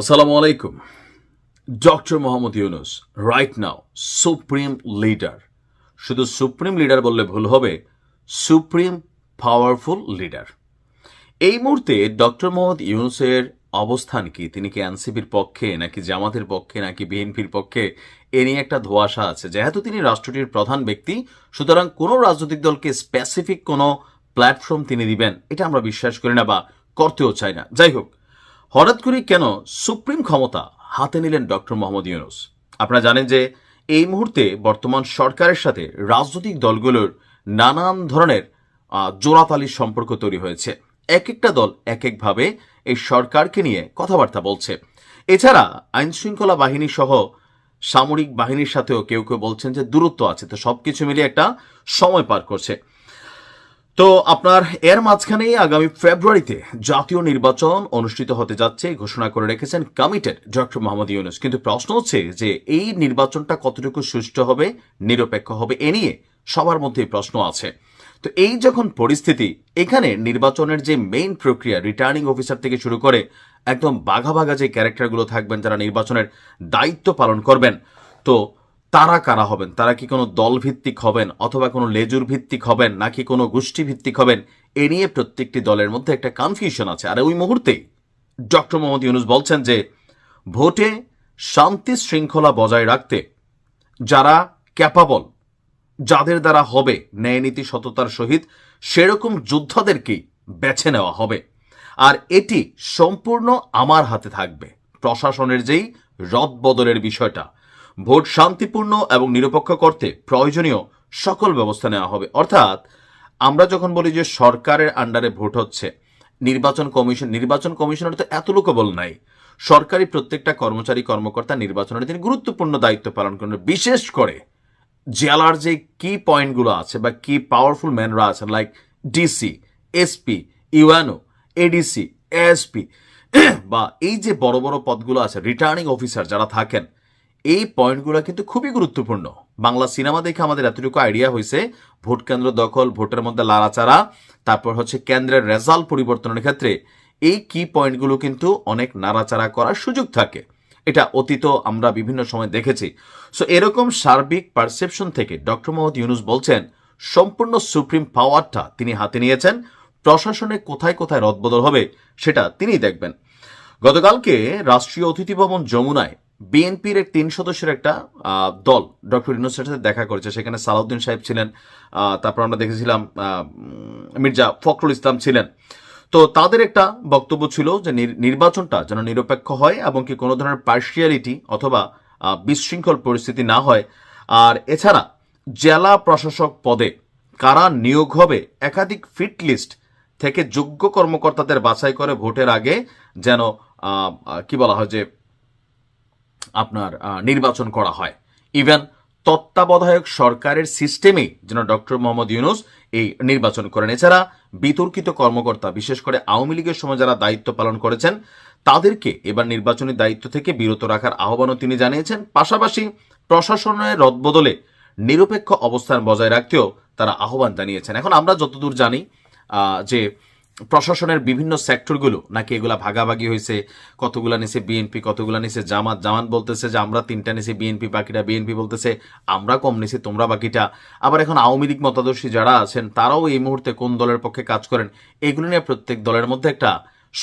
আসসালামু আলাইকুম doctor Muhammad Yunus right now supreme leader শুধু সুপ্রিম লিডার বললে ভুল হবে সুপ্রিম পাওয়ারফুল লিডার এই মুহূর্তে ডক্টর মোহাম্মদ ইউনুসের অবস্থান কি? তিনি কি এনসিপির পক্ষে, নাকি জামাতের পক্ষে, নাকি বিএনপির পক্ষে? এ নিয়ে একটা ধোয়াশা আছে। যেহেতু তিনি রাষ্ট্রটির প্রধান ব্যক্তি, সুতরাং কোনো রাজনৈতিক দলকে স্পেসিফিক কোনো প্ল্যাটফর্ম তিনি দিবেন, এটা আমরা বিশ্বাস করি না বা করতেও চাই না। যাই হোক হঠাৎ করে কেন সুপ্রিম ক্ষমতা হাতে নিলেন ডক্টর মোহাম্মদ ইউনুস? আপনারা জানেন যে এই মুহূর্তে বর্তমান সরকারের সাথে রাজনৈতিক দলগুলোর নানান ধরনের জোড়াতালির সম্পর্ক তৈরি হয়েছে। এক একটা দল এক একভাবে এই সরকারকে নিয়ে কথাবার্তা বলছে। এছাড়া আইন শৃঙ্খলা বাহিনী সহ সামরিক বাহিনীর সাথেও কেউ কেউ বলছেন যে দূরত্ব আছে। তো সবকিছু মিলিয়ে একটা সময় পার করছে। তো আপনার এর মাঝখানেই আগামী ফেব্রুয়ারিতে জাতীয় নির্বাচন অনুষ্ঠিত হতে যাচ্ছে ঘোষণা করে রেখেছেন কমিটেড ডক্টর মোহাম্মদ ইউনুস। কিন্তু প্রশ্ন হচ্ছে যে এই নির্বাচনটা কতটুকু সুষ্ঠু হবে, নিরপেক্ষ হবে, এ নিয়ে সবার মধ্যে প্রশ্ন আছে। তো এই যখন পরিস্থিতি, এখানে নির্বাচনের যে মেইন প্রক্রিয়া রিটার্নিং অফিসার থেকে শুরু করে একদম বাঘা বাঘা যে ক্যারেক্টারগুলো থাকবেন যারা নির্বাচনের দায়িত্ব পালন করবেন, তো তারা কারা হবেন? তারা কি কোনো দল ভিত্তিক হবেন অথবা কোনো লেজুর ভিত্তিক হবেন নাকি কোনো গোষ্ঠী ভিত্তিক হবেন? এ নিয়ে প্রত্যেকটি দলের মধ্যে একটা কনফিউশন আছে। আর ওই মুহূর্তে ডক্টর মোহাম্মদ ইউনুস বলছেন যে, ভোটে শান্তি শৃঙ্খলা বজায় রাখতে যারা ক্যাপাবল যাদের দ্বারা হবে ন্যায়নীতি সততার সহিত, সেরকম যোদ্ধাদেরকেই বেছে নেওয়া হবে। আর এটি সম্পূর্ণ আমার হাতে থাকবে। প্রশাসনের যেই রদ বদলের বিষয়টা ভোট শান্তিপূর্ণ এবং নিরপেক্ষ করতে প্রয়োজনীয় সকল ব্যবস্থা নেওয়া হবে। অর্থাৎ, আমরা যখন বলি যে সরকারের আন্ডারে ভোট হচ্ছে, নির্বাচন কমিশন, নির্বাচন কমিশনের তো এত লোকবল নাই। সরকারি প্রত্যেকটা কর্মচারী, কর্মকর্তা নির্বাচনের তিনি গুরুত্বপূর্ণ দায়িত্ব পালন করেন। বিশেষ করে জেলার যে কি পয়েন্টগুলো আছে বা কি পাওয়ারফুল ম্যানরা আছেন like D C S P U N O A D C A S P বা এই যে বড় বড় পদগুলো আছে রিটার্নিং অফিসার যারা থাকেন এই পয়েন্টগুলো কিন্তু খুবই গুরুত্বপূর্ণ। বাংলা সিনেমা দেখে আমাদের এতটুকু আইডিয়া হয়েছে, ভোট কেন্দ্র দখল, ভোটের মধ্যে লাড়াচাড়া, তারপর হচ্ছে কেন্দ্রের রেজাল্ট পরিবর্তনের ক্ষেত্রে এই কি পয়েন্টগুলো কিন্তু অনেক নাড়াচাড়া করার সুযোগ থাকে। এটা অতীত আমরা বিভিন্ন সময় দেখেছি। সো এরকম সার্বিক পারসেপশন থেকে ডক্টর মোহাম্মদ ইউনুস বলছেন, সম্পূর্ণ সুপ্রিম পাওয়ারটা তিনি হাতে নিয়েছেন, প্রশাসনে কোথায় কোথায় রদবদল হবে সেটা তিনিই দেখবেন। গতকালকে রাষ্ট্রীয় অতিথি ভবন যমুনায় বিএনপির তিন সদস্যের একটা দল ডক্টর ইউনুসের সাথে দেখা করেছে। সেখানে সালাউদ্দিন সাহেব ছিলেন তারপর আমরা দেখেছিলাম মির্জা ফখরুল ইসলাম ছিলেন। তো তাদের একটা বক্তব্য ছিল যে নির- নির্বাচনটা যেন নিরপেক্ষ হয় এবং কি কোনো ধরনের পার্সিয়ালিটি অথবা বিশৃঙ্খল পরিস্থিতি না হয়। আর এছাড়া জেলা প্রশাসক পদে কারা নিয়োগ হবে একাধিক ফিট লিস্ট থেকে যোগ্য কর্মকর্তাদের বাছাই করে ভোটের আগে যেন কি বলা হয় যে আপনার নির্বাচন করা হয়। ইভেন তত্ত্বাবধায়ক সরকারের সিস্টেমেই যেন ডক্টর মোহাম্মদ ইউনুস এই নির্বাচন করেন। এছাড়া বিতর্কিত কর্মকর্তা, বিশেষ করে আওয়ামী লীগের সময় যারা দায়িত্ব পালন করেছেন, তাদেরকে এবার নির্বাচনী দায়িত্ব থেকে বিরত রাখার আহ্বানও তিনি জানিয়েছেন। পাশাপাশি প্রশাসনের রদবদলে নিরপেক্ষ অবস্থান বজায় রাখতেও তারা আহ্বান জানিয়েছেন। এখন আমরা যতদূর জানি যে প্রশাসনের বিভিন্ন সেক্টরগুলো নাকি এগুলা ভাগাভাগি হয়েছে, কতগুলা নিছে বিএনপি কতগুলা নিছে জামাত। জামাত বলতেছে যে, আমরা তিনটা নিছি বিএনপি বাকিটা বিএনপি বলতেছে, আমরা কম নিছি, তোমরা বাকিটা। আবার এখন আওয়ামী লীগ মতাদর্শী যারা আছেন, তারাও এই মুহূর্তে কোন দলের পক্ষে কাজ করেন, এগুলো নিয়ে প্রত্যেক দলের মধ্যে একটা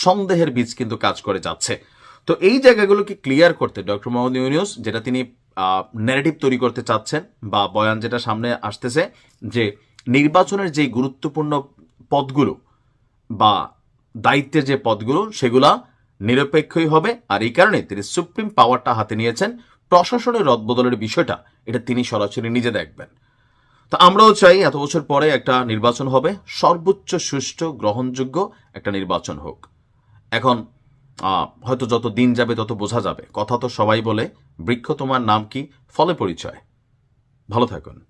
সন্দেহের বীজ কিন্তু কাজ করে যাচ্ছে। তো এই জায়গাগুলোকে ক্লিয়ার করতে ডক্টর মোহাম্মদ ইউনিউস যেটা তিনি ন্যারেটিভ তৈরি করতে চাচ্ছেন বা বয়ান যেটা সামনে আসতেছে, যে নির্বাচনের যে গুরুত্বপূর্ণ পদগুলো বা দায়িত্বের যে পদগুলো, সেগুলা নিরপেক্ষই হবে। আর এই কারণে তিনি সুপ্রিম পাওয়ারটা হাতে নিয়েছেন। প্রশাসনের রদবদলের বিষয়টা, এটা তিনি সরাসরি নিজে দেখবেন। তো আমরাও চাই এত বছর পরে একটা নির্বাচন হবে। সর্বোচ্চ সুষ্ঠু, গ্রহণযোগ্য একটা নির্বাচন হোক। এখন হয়তো যত দিন যাবে তত বোঝা যাবে। কথা তো সবাই বলে, বৃক্ষ তোমার নাম কি? ফলে পরিচয়। ভালো থাকুন।